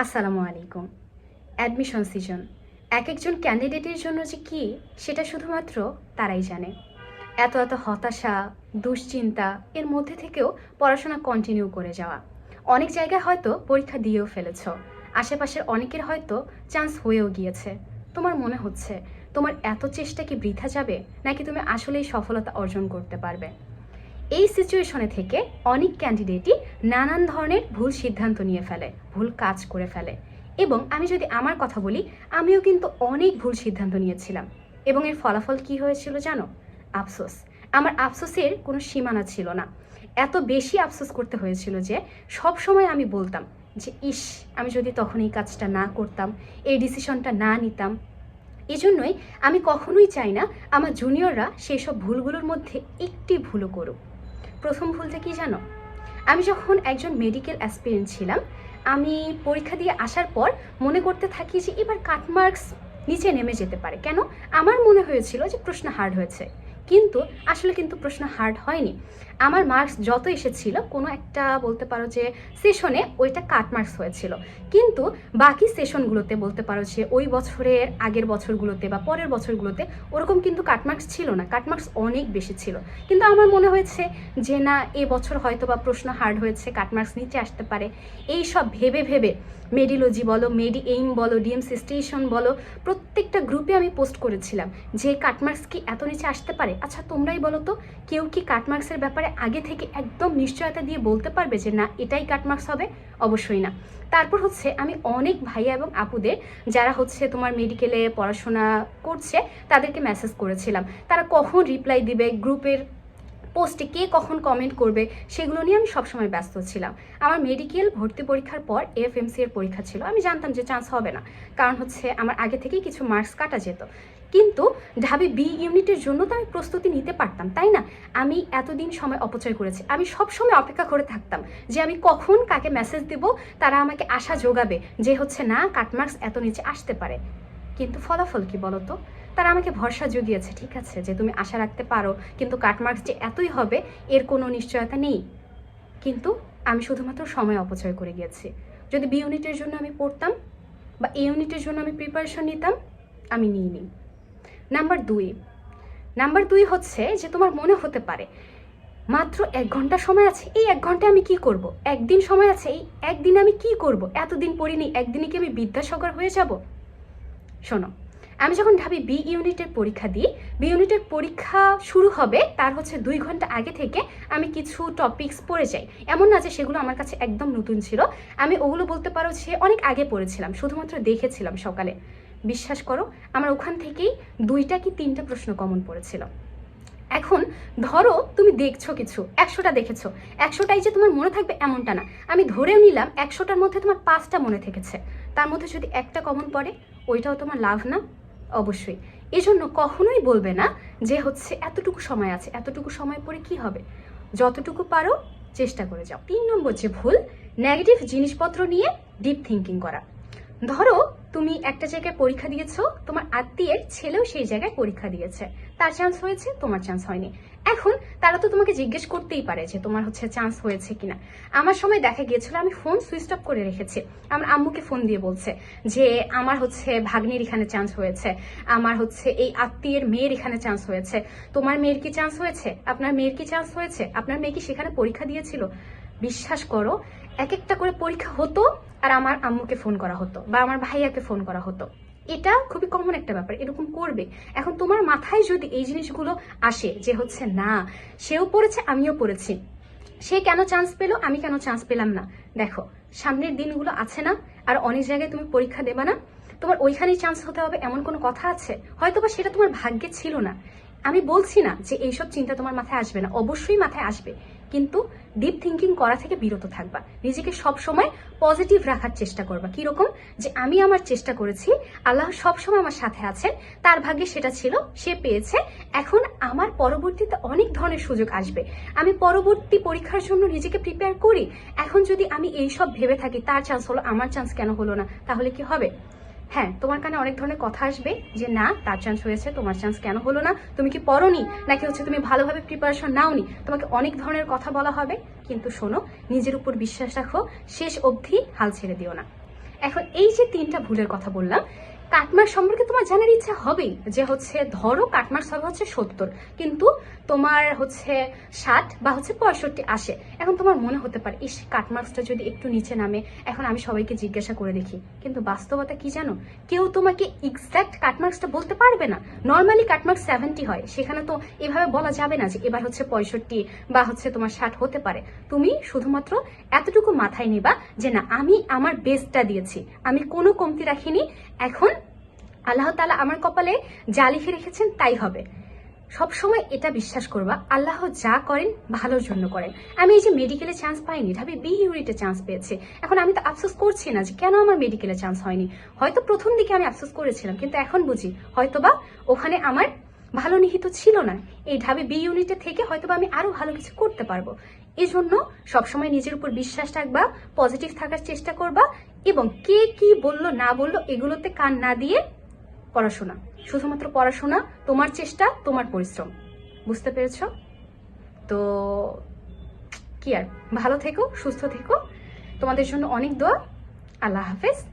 আসসালামু আলাইকুম। Admission season এক একজন ক্যান্ডিডেটের জন্য যে কি, সেটা শুধুমাত্র তারাই জানে। এত এত হতাশা, দুশ্চিন্তা, এর মধ্যে থেকেও পড়াশোনা কন্টিনিউ করে যাওয়া। অনেক জায়গায় হয়তো পরীক্ষা দিয়েও ফেলেছ। আশেপাশের অনেকের হয়তো চান্স হয়েও গিয়েছে। তোমার মনে হচ্ছে, তোমার এত চেষ্টা কি বৃথা যাবে? নাকি তুমি আসলেই সফলতা অর্জন করতে পারবে? এই সিচুয়েশনে থেকে অনেক ক্যান্ডিডেটই নানান ধরনের ভুল সিদ্ধান্ত নিয়ে ফেলে, ভুল কাজ করে ফেলে। এবং আমি যদি আমার কথা বলি, আমিও কিন্তু অনেক ভুল সিদ্ধান্ত নিয়েছিলাম। এবং এর ফলাফল কি হয়েছিল জানো? আফসোস। আমার আফসোসের কোনো সীমানা ছিল না। এত বেশি আফসোস করতে হয়েছিল যে, সব সময় আমি বলতাম যে, ইস, আমি যদি তখন এই কাজটা না করতাম, এই ডিসিশনটা না নিতাম। এজন্যই আমি কখনোই চাই না আমার জুনিয়ররা সেই সব ভুলগুলোর মধ্যে একটি ভুলও করুক। প্রথম ভুলটা কি জানো? আমি যখন একজন মেডিকেল অ্যাসপিরেন্ট ছিলাম, আমি পরীক্ষা দিয়ে আসার পর মনে করতে থাকি যে এবার কাটমার্কস নিচে নেমে যেতে পারে। কেন? আমার মনে হয়েছিল যে প্রশ্ন হার্ড হয়েছে। কিন্তু আসলে কিন্তু প্রশ্ন হার্ড হয়নি। আমার মার্কস যত এসেছিল, কোনো একটা বলতে পারো যে সেশনে ওইটা কাট মার্কস হয়েছিল। কিন্তু বাকি সেশনগুলোতে বলতে পারো যে ওই বছরের আগের বছরগুলোতে বা পরের বছরগুলোতে ওরকম কিন্তু কাটমার্কস ছিল না। কাটমার্কস অনেক বেশি ছিল। কিন্তু আমার মনে হয়েছে যে না, এ বছর হয়তো বা প্রশ্ন হার্ড হয়েছে কাটমার্কস নিচে আসতে পারে। এই সব ভেবে ভেবে মেডিলজি বলো মেডি এইম বলো ডিএমসি স্টেশন বলো, প্রত্যেকটা গ্রুপে আমি পোস্ট করেছিলাম যে কাটমার্কস কি এত নিচে আসতে পারে? আচ্ছা তোমরাই বলো তো, কেউ কি কাটমার্কসের ব্যাপারে আগে থেকে একদম নিশ্চয়তা দিয়ে বলতে পারবে যে না, এটাই কাটমার্কস হবে, অবশ্যই না। তারপর হচ্ছে আমি অনেক ভাইয়া এবং আপুদের যারা হচ্ছে তোমার মেডিকেলে পড়াশোনা করছে, তাদেরকে মেসেজ করেছিলাম। তারা কখন রিপ্লাই দিবে গ্রুপের পোস্টে কে কখন কমেন্ট করবে, সেগুলো নিয়ে আমি সবসময় ব্যস্ত ছিলাম। আমার মেডিকেল ভর্তি পরীক্ষার পর এফএমসি এর পরীক্ষা ছিল। আমি জানতাম যে চান্স হবে না। কারণ হচ্ছে আমার আগে থেকেই কিছু মার্কস কাটা যেত। কিন্তু ঢাবি বি ইউনিটের জন্য তো আমি প্রস্তুতি নিতে পারতাম, তাই না? আমি এতদিন সময় অপচয় করেছি। আমি সব সময় অপেক্ষা করে থাকতাম যে আমি কখন কাকে মেসেজ দেব, তারা আমাকে আশা যোগাবে যে হচ্ছে না কাটমার্কস এত নিচে আসতে পারে। কিন্তু ফলাফল কি বলতো? তারা আমাকে ভরসা জুগিয়েছে, ঠিক আছে? যে তুমি আশা রাখতে পারো, কিন্তু কাটমার্কস যে এতই হবে, এর কোনো নিশ্চয়তা নেই। কিন্তু আমি শুধুমাত্র সময় অপচয় করে গিয়েছি। যদি বি ইউনিটের জন্য আমি পড়তাম বা এ ইউনিটের জন্য আমি প্রিপারেশন নিতাম, আমি নিইনি নাম্বার দুই। নাম্বার দুই হচ্ছে যে তোমার মনে হতে পারে, মাত্র এক ঘণ্টা সময় আছে, এই এক ঘন্টায় আমি কি করব? একদিন সময় আছে, এই একদিন আমি কি করব? এতদিন পড়িনি, একদিনে কি আমি বিদ্যাসাগর হয়ে যাব? শোনো আমি যখন ঢাবি বি ইউনিটের পরীক্ষা দিই বি ইউনিটের পরীক্ষা শুরু হবে, তার হচ্ছে দুই ঘণ্টা আগে থেকে আমি কিছু টপিকস পড়ে যাই। এমন না যে সেগুলো আমার কাছে একদম নতুন ছিল। আমি ওগুলো বলতে পারো যে অনেক আগে পড়েছিলাম, শুধুমাত্র দেখেছিলাম সকালে। বিশ্বাস করো, আমার ওখান থেকেই দুইটা কি তিনটা প্রশ্ন কমন পড়েছিল। এখন ধরো তুমি দেখছ কিছু, একশোটা দেখেছ। একশোটাই যে তোমার মনে থাকবে এমনটা না। আমি ধরেও নিলাম একশোটার মধ্যে তোমার পাঁচটা মনে থেকেছে। তার মধ্যে যদি একটা কমন পড়ে, ওইটাও তোমার লাভ না। অবশ্যই। এজন্য কখনোই বলবে না যে হচ্ছে এতটুকু সময় আছে, এতটুকু সময় পরে কি হবে? যতটুকু পারো চেষ্টা করে যাও। তিন নম্বর যে ভুল নেগেটিভ জিনিসপত্র নিয়ে ডিপ থিঙ্কিং করা। ধরো তুমি একটা জায়গায় পরীক্ষা দিয়েছ, তোমার আত্মীয়ের ছেলেও সেই জায়গায় পরীক্ষা দিয়েছে। তার চান্স হয়েছে, তোমার চান্স হয়নি। এখন তারা তো তোমাকে জিজ্ঞেস করতেই পারে যে তোমার হচ্ছে চান্স হয়েছে কিনা। আমার সময় দেখা গিয়েছিল, আমি ফোন সুইচ অফ করে রেখেছি। আমার আম্মুকে ফোন দিয়ে বলছে যে, আমার হচ্ছে ভাগ্নির এখানে চান্স হয়েছে। আমার হচ্ছে এই আত্মীয়ের মেয়ের এখানে চান্স হয়েছে। তোমার মেয়ের কি চান্স হয়েছে? আপনার মেয়ের কি চান্স হয়েছে? আপনার মেয়ে কি সেখানে পরীক্ষা দিয়েছিল? বিশ্বাস করো, এক একটা করে পরীক্ষা হতো আর আমার আম্মুকে ফোন করা হতো বা আমার ভাইয়াকে ফোন করা হতো। এটা খুবই কমন একটা ব্যাপার, এরকম করবে। এখন তোমার মাথায় যদি এই জিনিসগুলো আসে যে হচ্ছে না, সেও পড়েছে, আমিও পড়েছি। সে কেন চান্স পেল? আমি কেন চান্স পেলাম না? দেখো, সামনের দিনগুলো আছে না, আর অনেক জায়গায় তুমি পরীক্ষা দেবা না। তোমার ওইখানেই চান্স হতে হবে, এমন কোনো কথা আছে? হয়তোবা সেটা তোমার ভাগ্যে ছিল না। আমি বলছি না যে এইসব চিন্তা তোমার মাথায় আসবে না, অবশ্যই মাথায় আসবে। কিন্তু ডিপ থিঙ্কিং করা থেকে বিরত থাকবা। নিজেকে সব সময় পজিটিভ রাখার চেষ্টা করবা। কীরকম? যে আমি আমার চেষ্টা করেছি, আল্লাহ সব সময় আমার সাথে আছেন, তার ভাগ্যে সেটা ছিল, সে পেয়েছে, এখন আমার পরবর্তীতে অনেক ধরনের সুযোগ আসবে। আমি পরবর্তী পরীক্ষার জন্য নিজেকে প্রিপেয়ার করি, এখন যদি আমি এই সব ভেবে থাকি, তার চান্স হলো, আমার চান্স কেন হলো না, তাহলে কি হবে? হ্যাঁ তোমার কানে অনেক ধরনের কথা আসবে যে না, তার চান্স হয়েছে, তোমার চান্স কেন হলো না? তুমি কি পড়োনি? নাকি হচ্ছে তুমি ভালোভাবে প্রিপারেশন নাওনি? তোমাকে অনেক ধরনের কথা বলা হবে, কিন্তু শোনো, নিজের উপর বিশ্বাস রাখো, শেষ অবধি হাল ছেড়ে দিও না। এখন এই যে তিনটা ভুলের কথা বললাম কাটমার সম্পর্কে তোমার জানার ইচ্ছা হবেই যে হচ্ছে, ধরো কাটমার্কস হবে হচ্ছে সত্তর, কিন্তু তোমার হচ্ছে ষাট বা হচ্ছে পঁয়ষট্টি আসে। এখন তোমার মনে হতে পারে, ইস, কাটমার্কসটা যদি একটু নিচে নামে, এখন আমি সবাইকে জিজ্ঞাসা করে দেখি। কিন্তু বাস্তবতা কি জানো? কেউ তোমাকে এক্স্যাক্ট কাটমার্কসটা বলতে পারবে না। নর্মালি কাটমার্কস সেভেন্টি হয়। সেখানে তো এভাবে বলা যাবে না যে এবার হচ্ছে পঁয়ষট্টি বা হচ্ছে তোমার ষাট হতে পারে। তুমি শুধুমাত্র এতটুকু মাথায় নিবা যে না, আমি আমার বেস্টটা দিয়েছি। আমি কোনো কমতি রাখিনি। এখন আল্লাহ তালা আমার কপালে যা লিখে রেখেছেন তাই হবে। সব সময় এটা বিশ্বাস করবা, আল্লাহ যা করেন ভালোর জন্য করেন। আমি এই যে মেডিকেলে চান্স পাইনি, ঢাবি বি ইউনিটে চান্স পেয়েছি। এখন আমি তো আফসোস করছি না যে কেন আমার মেডিকেলে চান্স হয়নি। হয়তো প্রথম দিকে আমি আফসোস করেছিলাম, কিন্তু এখন বুঝি হয়তোবা ওখানে আমার ভালো নিহিত ছিল না। এই ঢাবি বি ইউনিটে থেকে হয়তোবা আমি আরও ভালো কিছু করতে পারব। এই জন্য সবসময় নিজের উপর বিশ্বাস রাখবা পজিটিভ থাকার চেষ্টা করবা এবং কে কি বলল না বলল এগুলোতে কান না দিয়ে পড়াশোনা। শুধুমাত্র পড়াশোনা, তোমার চেষ্টা, তোমার পরিশ্রম। বুঝতে পেরেছ? তো কি আর, ভালো থেকো, সুস্থ থেকো। তোমাদের জন্য অনেক দোয়া। আল্লাহ হাফেজ।